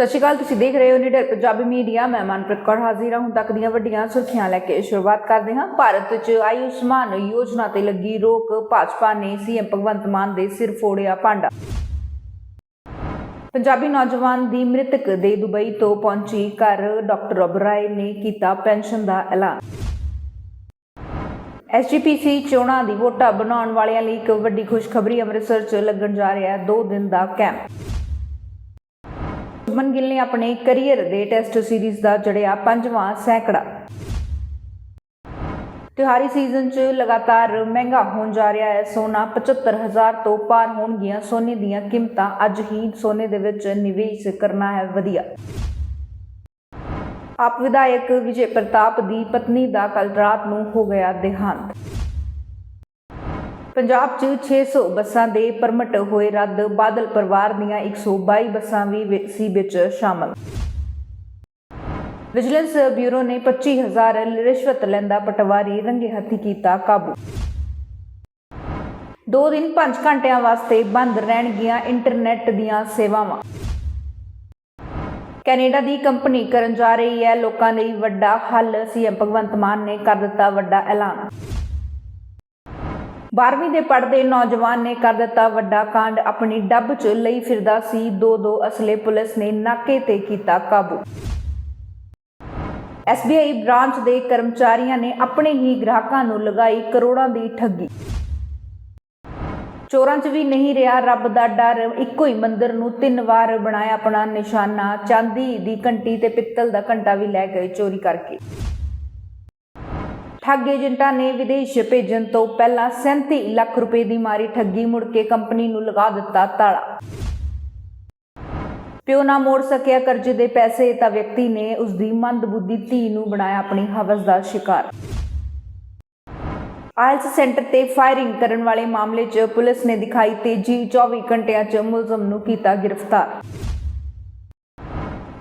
ਸਤਿ ਸ਼੍ਰੀ ਅਕਾਲ, ਤੁਸੀਂ ਦੇਖ ਰਹੇ ਹੋ ਨਿਡਰ ਪੰਜਾਬੀ ਮੀਡੀਆ। ਮੈਂ ਮਨਪ੍ਰੀਤ ਕੌਰ ਹਾਜ਼ਰ ਹਾਂ। ਹੁਣ ਤੱਕ ਦੀਆਂ ਵੱਡੀਆਂ ਸੁਰਖੀਆਂ ਲੈ ਕੇ ਸ਼ੁਰੂਆਤ ਕਰਦੇ ਹਾਂ। ਭਾਰਤ 'ਚ ਆਯੁਸ਼ਮਾਨ ਯੋਜਨਾ ਤੇ ਲੱਗੀ ਰੋਕ। ਭਾਜਪਾ ਨੇ ਸੀਐਮ ਭਗਵੰਤ ਮਾਨ ਦੇ ਸਿਰ ਫੋੜਿਆ ਭਾਂਡਾ। ਪੰਜਾਬੀ ਨੌਜਵਾਨ ਦੀ ਮ੍ਰਿਤਕ ਦੇ ਦੁਬਈ ਤੋਂ ਪਹੁੰਚੀ ਘਰ ਡਾਕਟਰ ਓਬਰਾਏ ਨੇ ਕੀਤਾ ਪੈਨਸ਼ਨ ਦਾ ਐਲਾਨ। ਐਸਜੀਪੀਸੀ ਚੋਣਾਂ ਦੀ ਵੋਟਾਂ ਬਣਾਉਣ ਵਾਲਿਆਂ ਲਈ ਇੱਕ ਵੱਡੀ ਖੁਸ਼ਖਬਰੀ ਅੰਮ੍ਰਿਤਸਰ 'ਚ ਲੱਗਣ ਜਾ ਰਿਹਾ ਹੈ। 2 ਦਿਨ ਦਾ ਕੈਂਪ। ਸ਼ੁਭਮਨ ਗਿੱਲ ਨੇ ਆਪਣੇ ਕੈਰੀਅਰ ਦੇ ਟੈਸਟ ਸੀਰੀਜ਼ ਦਾ ਜੜਿਆ ਪੰਜਵਾਂ ਸੈਂਕੜਾ। ਤਿਉਹਾਰੀ ਸੀਜ਼ਨ 'ਚ ਲਗਾਤਾਰ ਮਹਿੰਗਾ ਹੋਣ ਜਾ ਰਿਹਾ ਹੈ। ਸੋਨਾ 75000 ਤੋਂ ਪਾਰ ਹੋਣਗੀਆਂ। ਸੋਨੇ ਦੀਆਂ ਕੀਮਤਾਂ ਅੱਜ ਹੀ ਸੋਨੇ ਦੇ ਵਿੱਚ ਨਿਵੇਸ਼ ਕਰਨਾ ਹੈ ਵਧੀਆ। ਆਪ ਵਿਧਾਇਕ ਵਿਜੇ ਪ੍ਰਤਾਪ ਦੀ ਪਤਨੀ ਦਾ ਕੱਲ ਰਾਤ ਨੂੰ ਹੋ ਗਿਆ ਦੇਹਾਂਤ। ਪੰਜਾਬ 'ਚ 600 ਬੱਸਾਂ ਦੇ ਪਰਮਿਟ ਹੋਏ ਰੱਦ, ਬਾਦਲ ਪਰਿਵਾਰ ਦੀਆਂ 122 ਬੱਸਾਂ ਵੀ ਸੀ ਵਿੱਚ ਸ਼ਾਮਲ। ਵਿਜੀਲੈਂਸ ਬਿਊਰੋ ਨੇ 25000 ਰਿਸ਼ਵਤ ਲੈਂਦਾ ਪਟਵਾਰੀ ਰੰਗੇ ਹੱਥੀ ਕੀਤਾ ਕਾਬੂ। ਦੋ ਦਿਨ 5 ਘੰਟਿਆਂ ਵਾਸਤੇ ਬੰਦ ਰਹਿਣਗੀਆਂ ਇੰਟਰਨੈਟ ਦੀਆਂ ਸੇਵਾਵਾਂ। ਕੈਨੇਡਾ ਦੀ ਕੰਪਨੀ ਕਰਨ ਜਾ ਰਹੀ ਹੈ, ਲੋਕਾਂ ਲਈ ਵੱਡਾ ਹੱਲ, ਸੀਐਮ ਭਗਵੰਤ ਮਾਨ ਨੇ ਕਰ ਦਿੱਤਾ ਵੱਡਾ ਐਲਾਨ। 12ਵੀਂ ਦੇ ਪੜ੍ਹਦੇ ਨੌਜਵਾਨ ਨੇ ਕਰ ਦਿੱਤਾ ਵੱਡਾ ਕਾਂਡ। ਆਪਣੀ ਡੱਬ 'ਚ ਲਈ ਫਿਰਦਾ ਸੀ। ਦੋ ਦੋ ਅਸਲੇ ਪੁਲਿਸ ਨੇ ਨਾਕੇ ਤੇ ਕੀਤਾ ਕਾਬੂ। SBI ਬ੍ਰਾਂਚ ਦੇ ਕਰਮਚਾਰੀਆਂ ਨੇ ਆਪਣੇ ਹੀ ਗ੍ਰਾਹਕਾਂ ਨੂੰ ਲਗਾਈ ਕਰੋੜਾਂ ਦੀ ਠੱਗੀ। ਚੋਰਾਂ 'ਚ ਵੀ ਨਹੀਂ ਰਿਹਾ ਰੱਬ ਦਾ ਡਰ। ਇੱਕੋ ਹੀ ਮੰਦਰ ਨੂੰ ਤਿੰਨ ਵਾਰ ਬਣਾਇਆ ਆਪਣਾ ਨਿਸ਼ਾਨਾ। ਚਾਂਦੀ ਦੀ ਘੰਟੀ ਤੇ ਪਿੱਤਲ ਦਾ ਘੰਟਾ ਵੀ ਲੈ ਗਏ ਚੋਰੀ ਕਰਕੇ। ਠੱਗ ਏਜੰਟਾਂ ਨੇ ਵਿਦੇਸ਼ ਭੇਜਣ ਤੋਂ ਪਹਿਲਾਂ 37 ਲੱਖ ਰੁਪਏ ਦੀ ਮਾਰੀ ਠੱਗੀ ਮੁੜ ਕੇ ਕੰਪਨੀ ਨੂੰ ਲਗਾ ਦਿੱਤਾ ਤਾਲਾ। ਪਿਓ ਨਾ ਮੋੜ ਸਕਿਆ ਕਰਜ਼ੇ ਦੇ ਪੈਸੇ ਤਾਂ ਵਿਅਕਤੀ ਨੇ ਉਸ ਦੀ ਮੰਦਬੁੱਧੀ ਧੀ ਨੂੰ ਬਣਾਇਆ ਆਪਣੀ ਹਵਸ ਦਾ ਸ਼ਿਕਾਰ। ਆਇਲਸ ਸੈਂਟਰ ਤੇ ਫਾਇਰਿੰਗ ਕਰਨ ਵਾਲੇ ਮਾਮਲੇ 'ਚ ਪੁਲਿਸ ਨੇ ਦਿਖਾਈ ਤੇਜ਼ੀ 24 ਘੰਟਿਆਂ 'ਚ ਮੁਲਜ਼ਮ ਨੂੰ ਕੀਤਾ ਗ੍ਰਿਫਤਾਰ।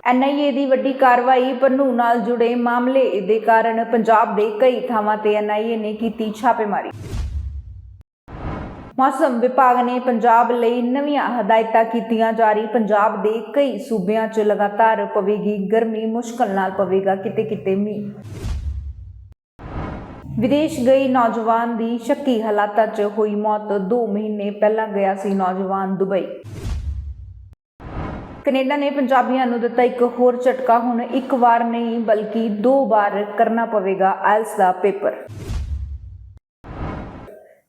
ਐਨਆਈਏ ਦੀ ਵੱਡੀ ਕਾਰਵਾਈ ਪੰਨੂ ਨਾਲ ਜੁੜੇ ਮਾਮਲੇ ਦੇ ਕਾਰਨ ਪੰਜਾਬ ਦੇ ਕਈ ਥਾਵਾਂ ਤੇ ਐਨਆਈਏ ਨੇ ਕੀਤੀ ਛਾਪੇਮਾਰੀ। ਮੌਸਮ ਵਿਭਾਗ ਨੇ ਪੰਜਾਬ ਲਈ ਨਵੀਆਂ ਹਦਾਇਤਾਂ ਕੀਤੀਆਂ। ਜਾਰੀ ਪੰਜਾਬ ਦੇ ਕਈ ਸੂਬਿਆਂ 'ਚ ਲਗਾਤਾਰ ਪਵੇਗੀ ਗਰਮੀ, ਮੁਸ਼ਕਲ ਨਾਲ ਪਵੇਗਾ ਕਿਤੇ ਕਿਤੇ ਮੀਂਹ। ਵਿਦੇਸ਼ ਗਈ ਨੌਜਵਾਨ ਦੀ ਸ਼ੱਕੀ ਹਾਲਾਤਾਂ 'ਚ ਹੋਈ ਮੌਤ। 2 ਮਹੀਨੇ ਪਹਿਲਾਂ ਗਿਆ ਸੀ ਨੌਜਵਾਨ ਦੁਬਈ। ਕੈਨੇਡਾ ਨੇ ਪੰਜਾਬੀਆਂ ਨੂੰ ਦਿੱਤਾ ਇੱਕ ਹੋਰ ਝਟਕਾ। ਹੁਣ ਇੱਕ ਵਾਰ ਨਹੀਂ, ਬਲਕਿ ਦੋ ਵਾਰ ਕਰਨਾ ਪਵੇਗਾ ਆਇਲਸ ਦਾ ਪੇਪਰ।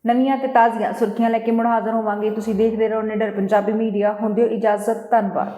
ਨਵੀਆਂ ਤੇ ਤਾਜ਼ੀਆਂ ਸੁਰਖੀਆਂ ਲੈ ਕੇ ਮੁੜ ਹਾਜ਼ਰ ਹੋਵਾਂਗੇ। ਤੁਸੀਂ ਦੇਖਦੇ ਰਹੋ ਨਿਡਰ ਪੰਜਾਬੀ ਮੀਡੀਆ। ਹੁੰਦੇ ਹੋ ਇਜਾਜ਼ਤ, ਧੰਨਵਾਦ।